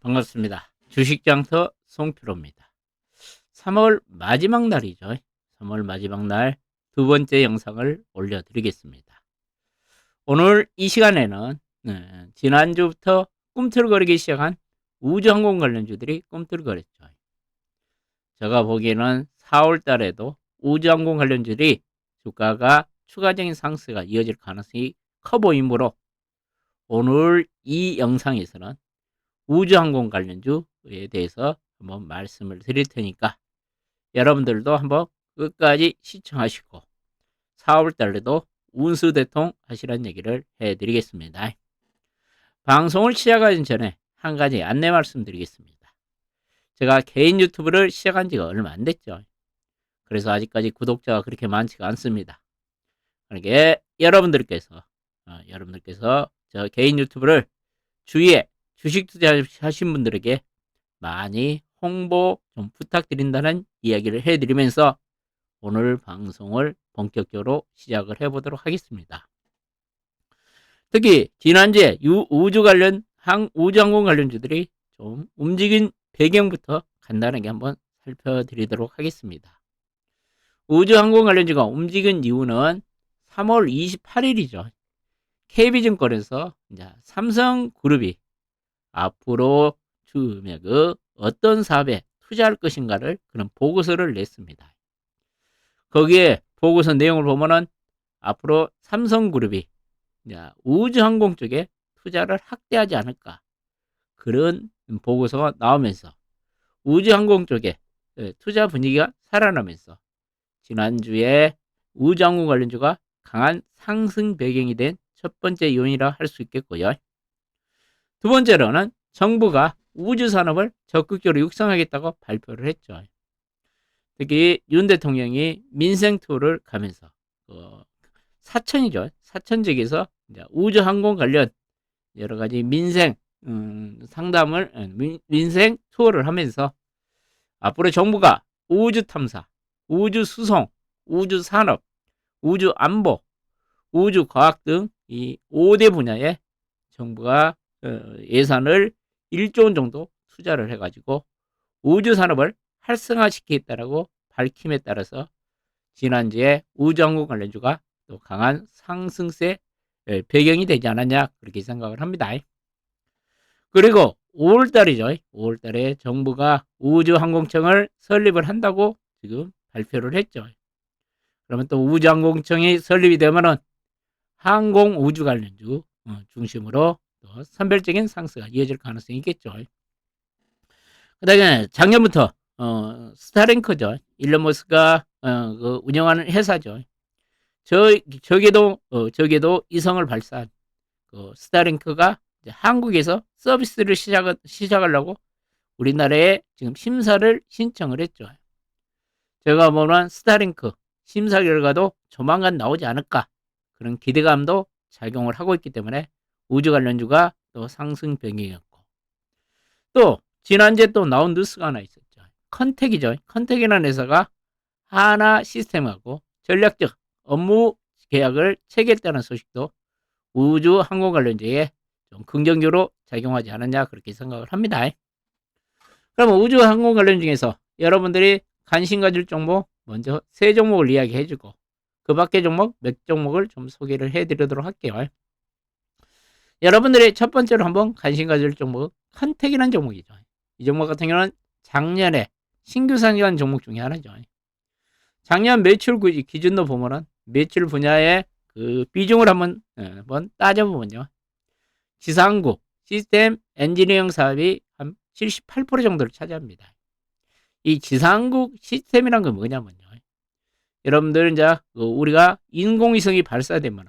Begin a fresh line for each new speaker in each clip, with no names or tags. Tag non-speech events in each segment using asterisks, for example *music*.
반갑습니다. 주식장터 송필호입니다. 3월 마지막 날이죠. 3월 마지막 날 두 번째 영상을 올려드리겠습니다. 오늘 이 시간에는 네, 지난주부터 꿈틀거리기 시작한 우주항공 관련주들이 꿈틀거렸죠. 제가 보기에는 4월 달에도 우주항공 관련주들이 주가가 추가적인 상승가 이어질 가능성이 커 보이므로 오늘 이 영상에서는 우주항공 관련주에 대해서 한번 말씀을 드릴 테니까 여러분들도 한번 끝까지 시청하시고 4월 달에도 운수 대통 하시라는 얘기를 해드리겠습니다. 방송을 시작하기 전에 한 가지 안내 말씀드리겠습니다. 제가 개인 유튜브를 시작한 지가 얼마 안 됐죠. 그래서 아직까지 구독자가 그렇게 많지가 않습니다. 그러니까 여러분들께서 어, 여러분들께서 저 개인 유튜브를 주위에 주식 투자하신 분들에게 많이 홍보 좀 부탁드린다는 이야기를 해드리면서 오늘 방송을 본격적으로 시작을 해보도록 하겠습니다. 특히 지난주에 우주 관련 항 우주항공 관련주들이 좀 움직인 배경부터 간단하게 한번 살펴드리도록 하겠습니다. 우주항공 관련주가 움직인 이유는 3월 28일이죠. KB증권에서 삼성그룹이 앞으로 주맥의 어떤 사업에 투자할 것인가를 그런 보고서를 냈습니다. 거기에 보고서 내용을 보면은 앞으로 삼성그룹이 우주항공 쪽에 투자를 확대하지 않을까 그런 보고서가 나오면서 우주항공 쪽에 예, 투자 분위기가 살아나면서 지난주에 우주항공 관련주가 강한 상승 배경이 된 첫 번째 요인이라 할 수 있겠고요. 두 번째로는 정부가 우주 산업을 적극적으로 육성하겠다고 발표를 했죠. 특히 윤 대통령이 민생 투어를 가면서 어, 사천이죠. 사천 지역에서 우주 항공 관련 여러 가지 민생 음, 상담을 어, 민, 생 투어를 하면서 앞으로 정부가 우주 탐사, 우주 수송, 우주 산업, 우주 안보, 우주 과학 등 이 5대 분야에 정부가 어, 예산을 1조 원 정도 투자를 해가지고 우주 산업을 활성화시키겠다라고 밝힘에 따라서 지난주에 우주항공 관련주가 또 강한 상승세 배경이 되지 않았냐 그렇게 생각을 합니다. 그리고 5월달이죠. 5월달에 정부가 우주항공청을 설립을 한다고 지금 발표를 했죠. 그러면 또 우주항공청이 설립이 되면은 항공 우주 관련주 어, 중심으로 또 선별적인 상승가 이어질 가능성이 있겠죠. 그 다음에 작년부터 어, 스타링크죠. 일론 머스가 어, 그 운영하는 회사죠. 저, 저게도, 어, 저게도 이성을 발사한 그 스타링크가 한국에서 서비스를 시작, 시작하려고 우리나라에 지금 심사를 신청을 했죠. 제가 보는 스타링크 심사 결과도 조만간 나오지 않을까 그런 기대감도 작용을 하고 있기 때문에 우주 관련주가 또 상승 병이었고 또 지난주에 또 나온 뉴스가 하나 있었죠. 컨택이죠. 컨택이라는 회사가 하나 시스템하고 전략적 업무 계약을 체결했다는 소식도 우주 항공 관련주에 좀 긍정적으로 작용하지 않았냐 그렇게 생각을 합니다. 그럼 우주 항공 관련 중에서 여러분들이 관심 가질 종목 먼저 세 종목을 이야기해 주고 그 밖의 종목 몇 종목을 좀 소개를 해 드리도록 할게요. 여러분들이 첫 번째로 한번 관심 가질 종목 컨택이라는 종목이죠. 이 종목 같은 경우는 작년에 신규 상장한 종목 중에 하나죠. 작년 매출 기준도 보면은 매출 분야의 그 비중을 한번 예, 한번 따져보면요. 지상국 시스템 엔지니어링 사업이 한 78% 정도를 차지합니다. 이 지상국 시스템이란 건 뭐냐면요. 여러분들 이제 그 우리가 인공위성이 발사되면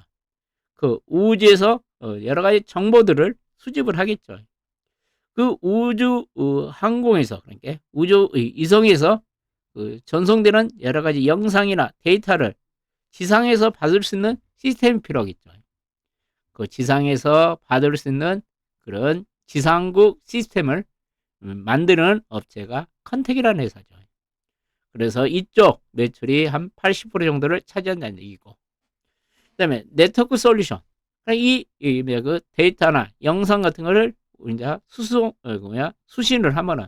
그 우주에서 어, 여러 가지 정보들을 수집을 하겠죠. 그 우주 어, 항공에서 그러니까 우주 이성에서 그 전송되는 여러 가지 영상이나 데이터를 지상에서 받을 수 있는 시스템이 필요하겠죠. 그 지상에서 받을 수 있는 그런 지상국 시스템을 만드는 업체가 컨택이라는 회사죠. 그래서 이쪽 매출이 한 80% 정도를 차지한다는 얘기고. 그 다음에 네트워크 솔루션. 그러니까 이, 이, 그 데이터나 영상 같은 거를 이제 수송 어, 뭐야 수신을 하면은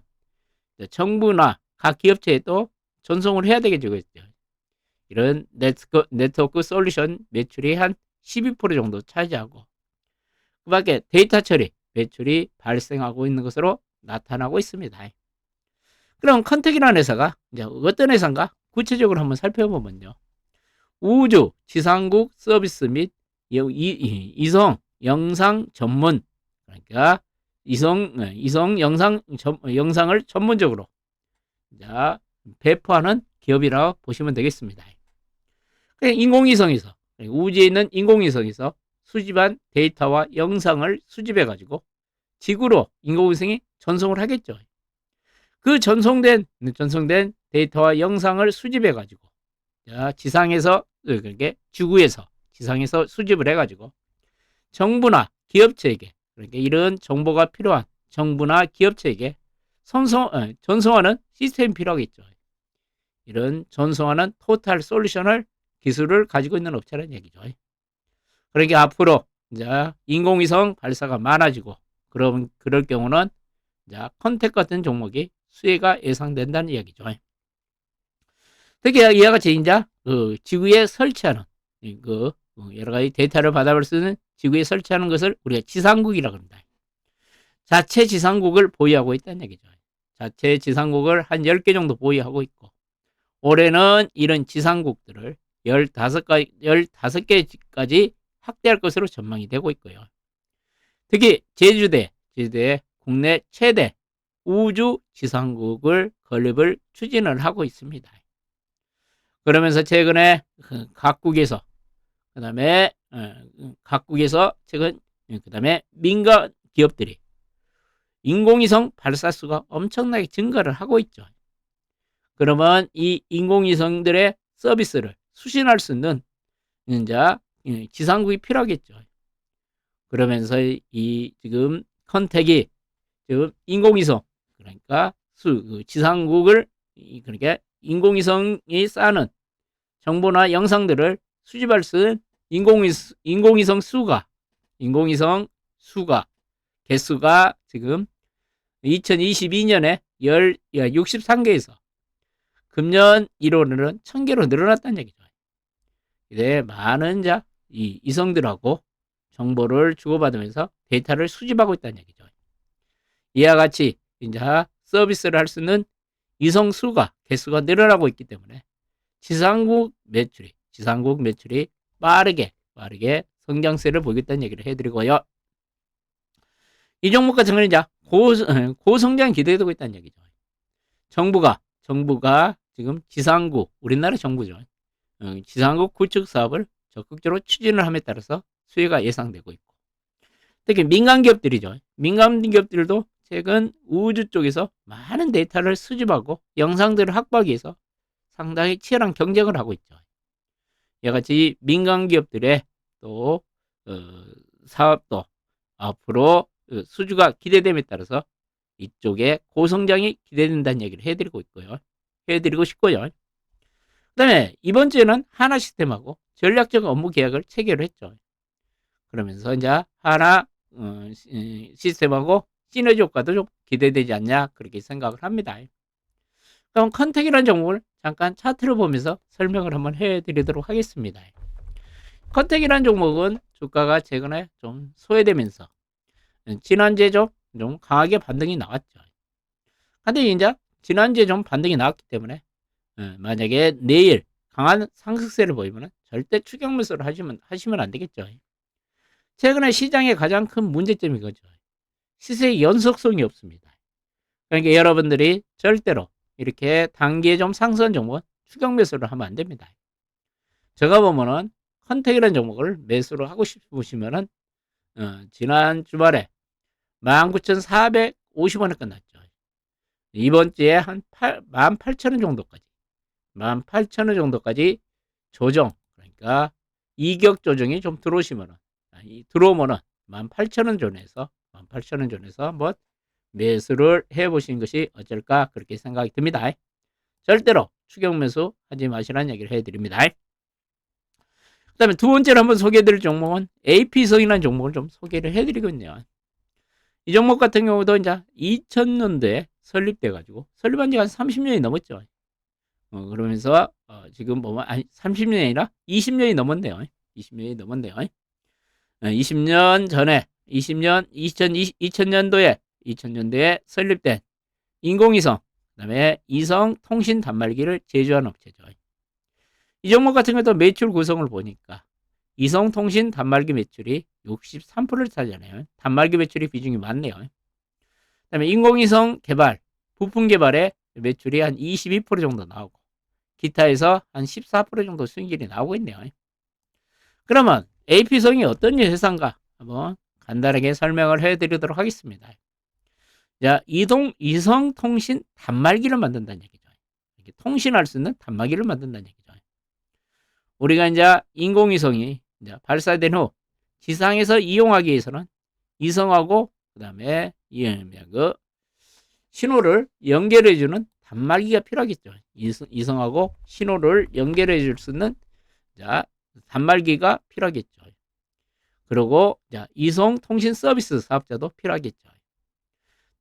정부나 각 기업체에 또 전송을 해야 되겠죠. 그죠? 이런 네트워크, 네트워크 솔루션 매출이 한 12% 정도 차지하고 그 밖에 데이터 처리 매출이 발생하고 있는 것으로 나타나고 있습니다. 그럼 컨택이라는 회사가 이제 어떤 회사인가 구체적으로 한번 살펴보면요. 우주 지상국 서비스 및 여- 이성 영상 전문 그러니까 이성 어, 이성 영상 전- 영상을 전문적으로 자 배포하는 기업이라고 보시면 되겠습니다. 그냥 인공위성에서 우주에 있는 인공위성에서 수집한 데이터와 영상을 수집해 가지고 지구로 인공위성이 전송을 하겠죠. 그 전송된 전송된 데이터와 영상을 수집해 가지고 자, 지상에서 그렇게 지구에서 지상에서 수집을 해 가지고 정부나 기업체에게 그러니까 이런 정보가 필요한 정부나 기업체에게 선송, 어, 전송하는 시스템이 필요하겠죠. 이런 전송하는 토탈 솔루션을 기술을 가지고 있는 업체라는 얘기죠. 그러니까 앞으로 이제 인공위성 발사가 많아지고 그럼 그럴 경우는 이제 컨택 같은 종목이 수혜가 예상된다는 이야기죠. 특히 이와 같이 이제 그 지구에 설치하는 이그 여러 가지 데이터를 받아볼 수 있는 지구에 설치하는 것을 우리가 지상국이라고 합니다. 자체 지상국을 보유하고 있다는 얘기죠. 자체 지상국을 한 10개 정도 보유하고 있고 올해는 이런 지상국들을 15가지, 15개까지 확대할 것으로 전망이 되고 있고요. 특히 제주대, 제주대 국내 최대 우주 지상국을 건립을 추진을 하고 있습니다. 그러면서 최근에 그 각국에서 그 다음에 어, 각국에서 최근 그 다음에 민간 기업들이 인공위성 발사 수가 엄청나게 증가를 하고 있죠. 그러면 이 인공위성들의 서비스를 수신할 수 있는 이제 지상국이 필요하겠죠. 그러면서 이 지금 컨택이 지금 인공위성 그러니까 수그 지상국을 이- 그러니까 인공위성이 쌓는 정보나 영상들을 수집할 수 있는 인공위성, 수가 인공위성 수가 개수가 지금 2022년에 열 63개에서 금년 1월에는 1000개로 늘어났다는 얘기죠. 이제 많은 자, 이 이성들하고 정보를 주고받으면서 데이터를 수집하고 있다는 얘기죠. 이와 같이 이제 서비스를 할 수 있는 이성 수가 개수가 늘어나고 있기 때문에 지상국 매출이 지상국 매출이 빠르게 빠르게 성장세를 보이겠다는 얘기를 해드리고요. 이 종목 같은 경우는 이제 고, *laughs* 고성장 기대되고 있다는 얘기죠. 정부가 정부가 지금 지상국 우리나라 정부죠. 어, 지상국 구축 사업을 적극적으로 추진을 함에 따라서 수혜가 예상되고 있고 특히 민간 기업들이죠. 민간 기업들도 최근 우주 쪽에서 많은 데이터를 수집하고 영상들을 확보하기 위해서 상당히 치열한 경쟁을 하고 있죠. 이와 같이 민간 기업들의 또 어, 사업도 앞으로 어, 수주가 기대됨에 따라서 이쪽에 고성장이 기대된다는 얘기를 해드리고 있고요. 해드리고 싶고요. 그 다음에 이번 주에는 하나 시스템하고 전략적 업무 계약을 체결을 했죠. 그러면서 이제 하나 어, 시- 시스템하고 시너지 효과도 좀 기대되지 않냐 그렇게 생각을 합니다. 그럼 컨택이라는 종목을 잠깐 차트를 보면서 설명을 한번 해드리도록 하겠습니다. 컨택이라는 종목은 주가가 최근에 좀 소외되면서 지난주에 좀, 좀 강하게 반등이 나왔죠. 근데 이제 지난주에 좀 반등이 나왔기 때문에 어, 만약에 내일 강한 상승세를 보이면 절대 추격 매수를 하시면 하시면 안 되겠죠. 최근에 시장의 가장 큰 문제점이 그죠. 시세의 연속성이 없습니다. 그러니까 여러분들이 절대로 이렇게 단기에 좀 상승한 종목은 추격 매수를 하면 안 됩니다. 제가 보면은 컨택이라는 종목을 매수를 하고 싶으시면은 어, 지난 주말에 19,450원에 끝났죠. 이번 주에 한 8, 18,000원 정도까지 18,000원 정도까지 조정 그러니까 이격 조정이 좀 들어오시면은 들어오면은 18,000원 존에서 18,000원 존에서 한번 매수를 해 보시는 것이 어쩔까 그렇게 생각이 듭니다. 절대로 추격 매수 하지 마시라는 얘기를 해 드립니다. 그 다음에 두 번째로 한번 소개해 드릴 종목은 AP성이라는 종목을 좀 소개를 해 드리고 있네요. 이 종목 같은 경우도 이제 2000년도에 설립돼 가지고 설립한 지가 한 30년이 넘었죠. 어, 그러면서 어, 지금 보면 아니 30년이 아니라 20년이 넘었네요. 20년이 넘었네요. 어, 20년 전에 20년 2020, 2000년도에 2000년도에 설립된 인공위성 그 다음에 이성 통신 단말기를 제조한 업체죠. 이 종목 같은 경우도 매출 구성을 보니까 이성 통신 단말기 매출이 63%를 차지하네요. 단말기 매출이 비중이 많네요. 그 다음에 인공위성 개발, 부품 개발에 매출이 한 22% 정도 나오고 기타에서 한 14% 정도 수익률이 나오고 있네요. 그러면 AP성이 어떤 회사인가 한번 간단하게 설명을 해드리도록 하겠습니다. 자, 이동 이성 통신 단말기를 만든다는 얘기죠. 통신할 수 있는 단말기를 만든다는 얘기죠. 우리가 이제 인공위성이 이제 발사된 후 지상에서 이용하기 위해서는 이성하고 그다음에 그 신호를 연결해 주는 단말기가 필요하겠죠. 이성, 하고 신호를 연결해 줄 수 있는 자 단말기가 필요하겠죠. 그리고 자, 이성 통신 서비스 사업자도 필요하겠죠.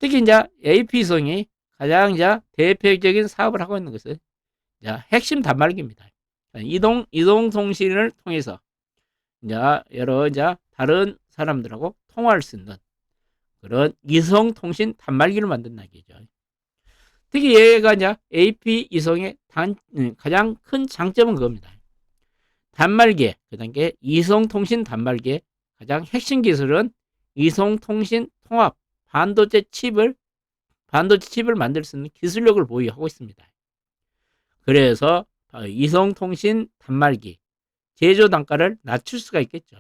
특히 이제 AP성이 가장 이제 대표적인 사업을 하고 있는 것은 자, 핵심 단말기입니다. 이동 이동 통신을 통해서 이제 여러 이제 다른 사람들하고 통화할 수 있는 그런 이성 통신 단말기를 만든다 얘기죠. 특히 얘가 이제 AP 이성의 단, 음, 가장 큰 장점은 그겁니다. 단말기, 그 단계 이성 통신 단말기의 가장 핵심 기술은 이성 통신 통합 반도체 칩을 반도체 칩을 만들 수 있는 기술력을 보유하고 있습니다. 그래서 이성통신 단말기 제조 단가를 낮출 수가 있겠죠.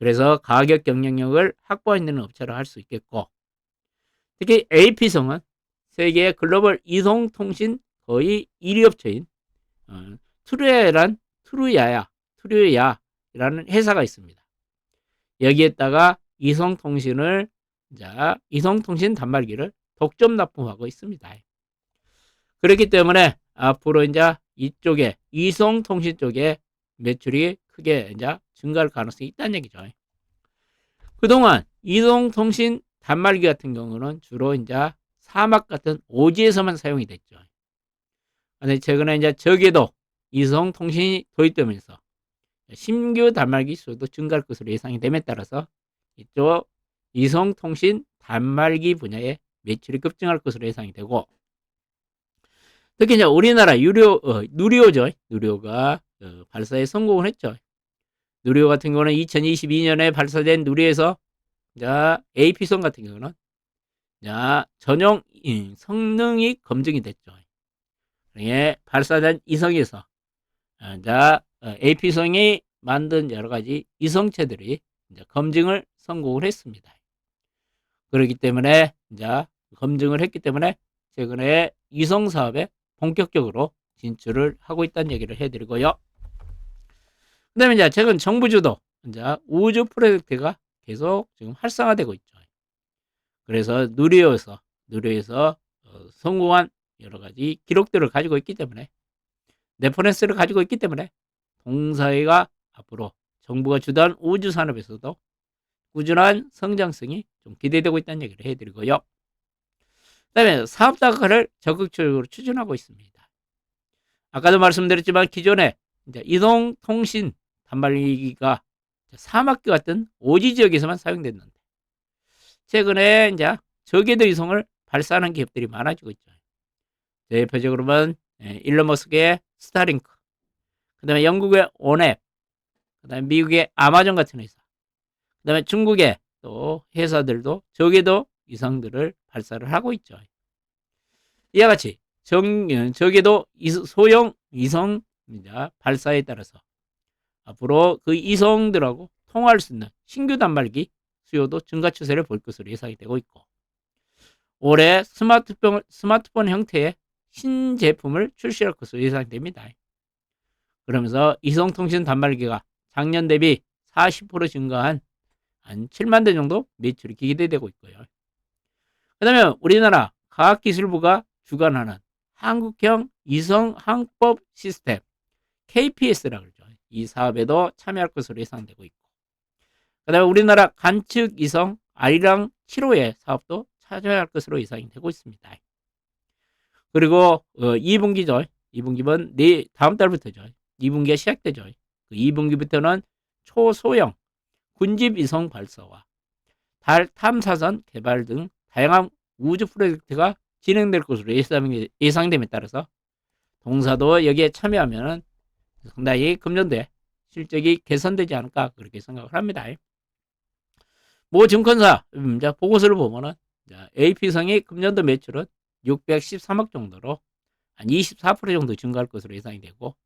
그래서 가격 경쟁력을 확보하는 업체로 할 수 있겠고 특히 AP성은 세계 글로벌 이성통신 거의 1위 업체인 어, 트루야란 트루야야 트루야라는 회사가 있습니다. 여기에다가 이성통신을 자 이성통신 단말기를 독점 납품하고 있습니다. 그렇기 때문에 앞으로 이제 이쪽에 이성통신 쪽에 매출이 크게 이제 증가할 가능성이 있다는 얘기죠. 그동안 이동통신 단말기 같은 경우는 주로 이제 사막 같은 오지에서만 사용이 됐죠. 근데 최근에 이제 저기도 이성통신이 도입되면서 신규 단말기 수도 증가할 것으로 예상이 됨에 따라서 이쪽 이성통신 단말기 분야의 매출이 급증할 것으로 예상이 되고 특히 이제 우리나라 유료 어, 누리호죠. 누리호가 어, 발사에 성공을 했죠. 누리호 같은 경우는 2022년에 발사된 누리에서 자 AP선 같은 경우는 자 전용 성능이 검증이 됐죠. 예, 발사된 이성에서 어, 자 어, AP성이 만든 여러 가지 이성체들이 검증을 성공을 했습니다. 그렇기 때문에 이제 검증을 했기 때문에 최근에 이성 사업에 본격적으로 진출을 하고 있다는 얘기를 해드리고요. 그 다음에 이제 최근 정부 주도 이제 우주 프로젝트가 계속 지금 활성화되고 있죠. 그래서 누리호에서, 누리호에서 어, 성공한 여러 가지 기록들을 가지고 있기 때문에 레퍼런스를 가지고 있기 때문에 동사회가 앞으로 정부가 주도한 우주 산업에서도 꾸준한 성장성이 좀 기대되고 있다는 얘기를 해드리고요. 그 다음에 사업자가를 적극적으로 추진하고 있습니다. 아까도 말씀드렸지만 기존에 이제 이동통신 단말기가 사막교 같은 오지 지역에서만 사용됐는데 최근에 이제 저궤도 이송을 발사하는 기업들이 많아지고 있죠. 대표적으로는 예, 일론 머스크의 스타링크, 그 다음에 영국의 온앱, 그 다음에 미국의 아마존 같은 회사, 그 다음에 중국의 또 회사들도 저궤도 이성들을 발사를 하고 있죠. 이와 같이 정, 적에도 소형 위성 발사에 따라서 앞으로 그 이성들하고 통화할 수 있는 신규 단말기 수요도 증가 추세를 볼 것으로 예상이 되고 있고 올해 스마트폰, 스마트폰 형태의 신제품을 출시할 것으로 예상됩니다. 그러면서 이성통신 단말기가 작년 대비 40% 증가한 한 7만 대 정도 매출이 기대되고 있고요. 그 다음에 우리나라 과학기술부가 주관하는 한국형 이성 항법 시스템 KPS라고 그러죠. 이 사업에도 참여할 것으로 예상되고 있고 그 다음에 우리나라 관측 이성 아리랑 7호의 사업도 찾아야 할 것으로 예상이 되고 있습니다. 그리고 어, 2분기죠. 2분기는 내 다음 달부터죠. 2분기가 시작되죠. 그 2분기부터는 초소형 군집 위성 발사와 달 탐사선 개발 등 다양한 우주 프로젝트가 진행될 것으로 예상- 예상됨에 따라서 동사도 여기에 참여하면 상당히 금년도에 실적이 개선되지 않을까 그렇게 생각을 합니다. 모 증권사 음, 자, 보고서를 보면은 자, AP성이 금년도 매출은 613억 정도로 한 24% 정도 증가할 것으로 예상이 되고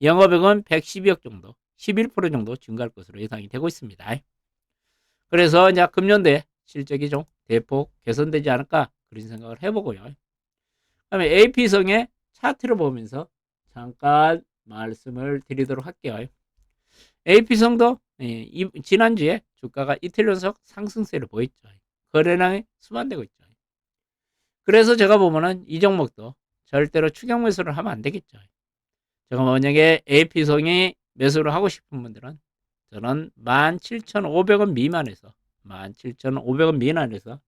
영업액은 112억 정도, 11% 정도 증가할 것으로 예상이 되고 있습니다. 그래서 이제 금년도에 실적이 좀 대폭 개선되지 않을까 그런 생각을 해보고요. 그다음에 AP성의 차트를 보면서 잠깐 말씀을 드리도록 할게요. AP성도 예, 이- 지난주에 주가가 이틀 연속 상승세를 보였죠. 거래량이 수반되고 있죠. 그래서 제가 보면은 이 종목도 절대로 추격 매수를 하면 안 되겠죠. 제가 만약에 AP성이 매수를 하고 싶은 분들은 저는 17,500원 미만에서 17,500원 미만에서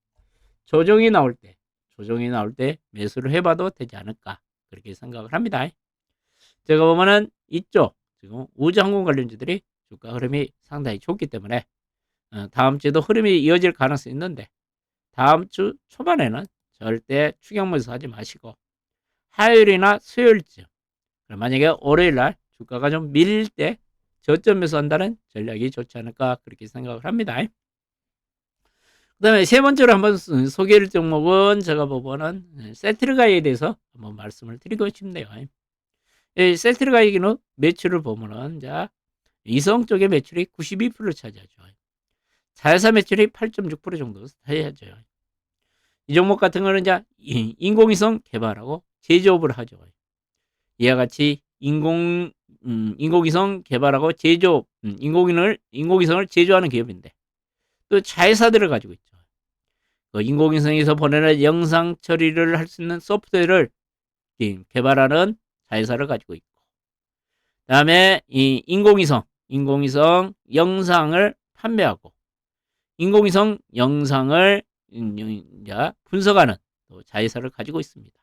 조정이 나올 때 조정이 나올 때 매수를 해봐도 되지 않을까 그렇게 생각을 합니다. 제가 보면은 이쪽 지금 우주항공 관련주들이 주가 흐름이 상당히 좋기 때문에 어, 다음 주에도 흐름이 이어질 가능성이 있는데 다음 주 초반에는 절대 추격 매수하지 마시고 화요일이나 수요일쯤 만약에 월요일 날 주가가 좀 밀릴 때 저점 매수한다는 전략이 좋지 않을까 그렇게 생각을 합니다. 그 다음에 세 번째로 한번 소- 소개할 종목은 제가 보고는 세트르가이에 대해서 한번 말씀을 드리고 싶네요. 이 세트르가이기는 매출을 보면은 자 이성 쪽의 매출이 92%를 차지하죠. 자회사 매출이 8.6% 정도 차지하죠. 이 종목 같은 거는 이제 이- 인공위성 개발하고 제조업을 하죠. 이와 같이 인공 음, 인공위성 개발하고 제조업, 음, 인공위성을 인공위성을 제조하는 기업인데 또 자회사들을 가지고 있죠. 그 인공위성에서 보내는 영상 처리를 할 수 있는 소프트웨어를 이 개발하는 자회사를 가지고 있고, 그다음에 이 인공위성, 인공위성 영상을 판매하고, 인공위성 영상을 음, 분석하는 또 자회사를 가지고 있습니다.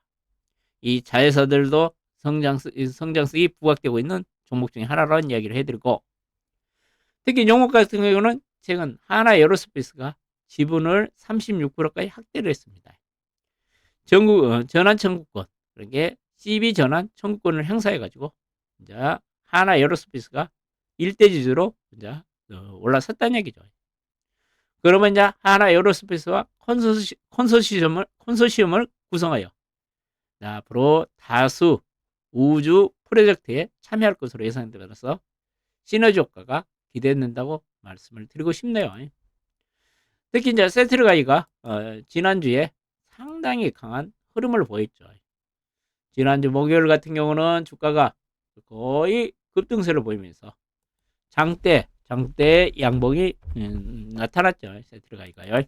이 자회사들도 성장세, 성장성이 부각되고 있는 종목 중에 하나라는 이야기를 해드리고, 특히 종목 같은 경우는 최근 하나 에어로스페이스가 지분을 36%까지 확대를 했습니다. 전국 어, 전환 청구권 그러게 CB 전환 청구권을 행사해 가지고 이제 하나 에어로스페이스가 일대 지주로 이제 어, 올라섰다는 얘기죠. 그러면 이제 하나 에어로스페이스와 콘소시, 콘소시엄을 콘소시엄을 구성하여 앞으로 다수 우주 프로젝트에 참여할 것으로 예상되면서 시너지 효과가 기대된다고 말씀을 드리고 싶네요. 특히 이제 세트르가이가 어, 지난주에 상당히 강한 흐름을 보였죠. 지난주 목요일 같은 경우는 주가가 거의 급등세를 보이면서 장대 장대 양봉이 음, 나타났죠. 세트르가이가요.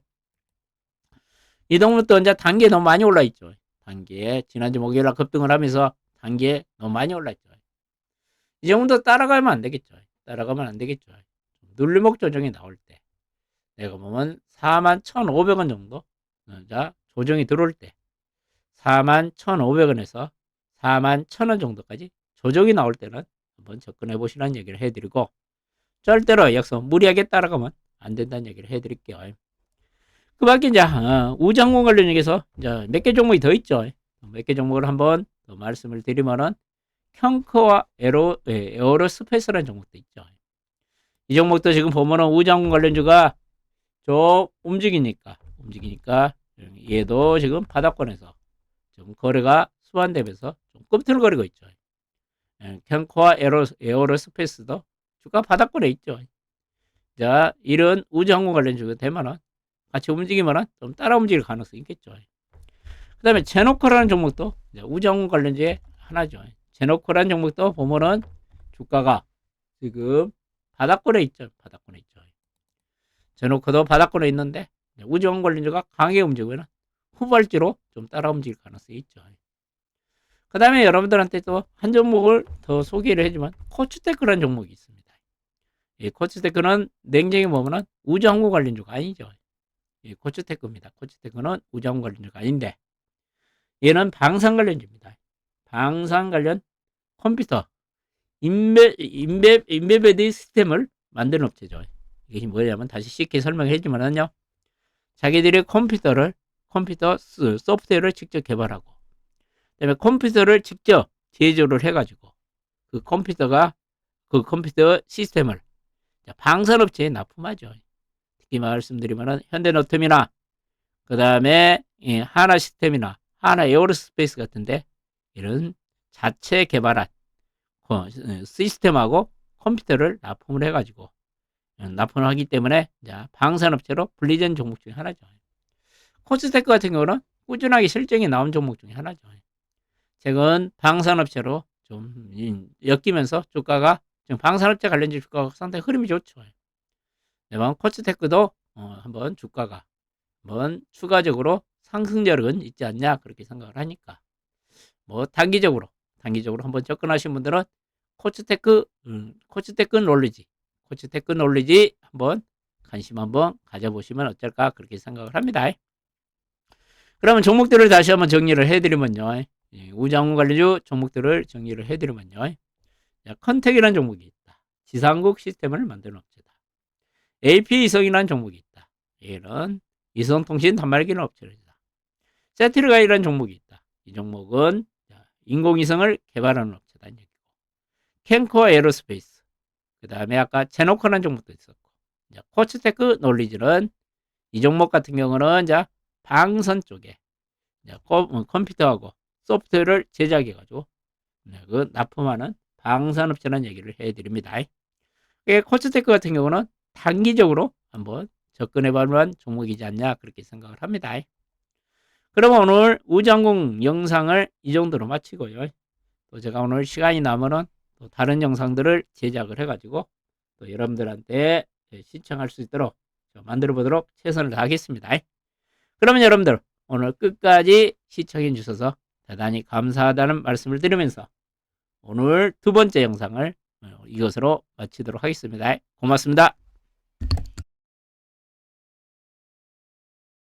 이 동물도 이제 단계 너무 많이 올라 있죠. 단계에 지난주 목요일 날 급등을 하면서 단계에 너무 많이 올랐죠. 이 정도 따라가면 안 되겠죠. 따라가면 안 되겠죠. 눌림목 조정이 나올 때 내가 보면 41,500원 정도 어, 자 조정이 들어올 때 41,500원에서 41,000원 정도까지 조정이 나올 때는 한번 접근해 보시라는 얘기를 해드리고 절대로 여기서 무리하게 따라가면 안 된다는 얘기를 해드릴게요. 그 밖에 이제 어, 우주항공 관련해서 이제 몇개 종목이 더 있죠. 몇 개 종목을 한번 더 말씀을 드리면은 형커와 에로 예, 에어로스페이스라는 종목도 있죠. 이 종목도 지금 보면은 우주항공 관련주가 좀 움직이니까 움직이니까 얘도 지금 바닥권에서 좀 거래가 수반되면서 좀 꿈틀거리고 있죠. 예, 캔코와 에어로, 에어로스페이스도 주가 바닥권에 있죠. 자, 이런 우주항공 관련주가 되면은 같이 움직이면은 좀 따라 움직일 가능성이 있겠죠. 그 다음에 제노코라는 종목도 우주항공 관련주의 하나죠. 제노코라는 종목도 보면은 주가가 지금 바닥권에 있죠. 바닥권에 있죠. 제노코도 바닥권에 있는데 우주항공 관련주가 강하게 움직이면 후발주로 좀 따라 움직일 가능성이 있죠. 그 다음에 여러분들한테 또 한 종목을 더 소개를 해주면 코츠테크라는 종목이 있습니다. 이 코츠테크는 냉정히 보면은 우주항공 관련주가 아니죠. 이 코츠테크입니다. 코츠테크는 우자원 관련주가 아닌데 얘는 방산 관련주입니다. 방산 관련 컴퓨터 인베 인베 인베베드 시스템을 만드는 업체죠. 이게 뭐냐면 다시 쉽게 설명해 주면은요. 자기들이 컴퓨터를 컴퓨터 스- 소프트웨어를 직접 개발하고 그다음에 컴퓨터를 직접 제조를 해 가지고 그 컴퓨터가 그 컴퓨터 시스템을 방산업체에 납품하죠. 특히 말씀드리면은 현대노템이나 그 다음에 하나 시스템이나 하나 에어로스페이스 같은데 이런 자체 개발한 어, 시스템하고 컴퓨터를 납품을 해가지고 어, 납품을 하기 때문에 자, 방산업체로 분리된 종목 중에 하나죠. 코스테크 같은 경우는 꾸준하게 실적이 나온 종목 중에 하나죠. 최근 방산업체로 좀 이- 엮이면서 주가가 지금 방산업체 관련주 주가가 상당히 흐름이 좋죠. 이번 코스테크도 어, 한번 주가가 한번 추가적으로 상승력은 있지 않냐 그렇게 생각을 하니까 뭐 단기적으로 단기적으로 한번 접근하신 분들은 코스테크 음, 코스테크 놀리지 코스테크 놀리지 한번 관심 한번 가져보시면 어떨까 그렇게 생각을 합니다. 그러면 종목들을 다시 한번 정리를 해드리면요. 예, 우장우 관련주 종목들을 정리를 해드리면요. 자, 컨택이라는 종목이 있다. 지상국 시스템을 만드는 업체다. AP 이성이라는 종목이 있다. 얘는 이성통신 단말기는 업체다. 세트르가이라는 종목이 있다. 이 종목은 자, 인공위성을 개발하는 업체다. 이 얘기고. 캔코어 에어로스페이스. 그 다음에 아까 제노코라는 종목도 있었고. 자, 코츠테크 놀리즈는 이 종목 같은 경우는 자, 방선 쪽에 자, 컴, 어, 컴퓨터하고 소프트웨어를 제작해가지고 네, 그 납품하는 방산업체라는 얘기를 해드립니다. 예, 코츠테크 같은 경우는 단기적으로 한번 접근해 볼 만한 종목이지 않냐 그렇게 생각을 합니다. 그러면 오늘 우장공 영상을 이 정도로 마치고요. 또 제가 오늘 시간이 나면은 또 다른 영상들을 제작을 해가지고 또 여러분들한테 시청할 수 있도록 만들어 보도록 최선을 다하겠습니다. 그러면 여러분들 오늘 끝까지 시청해 주셔서 대단히 감사하다는 말씀을 드리면서 오늘 두 번째 영상을 어, 이것으로 마치도록 하겠습니다. 고맙습니다.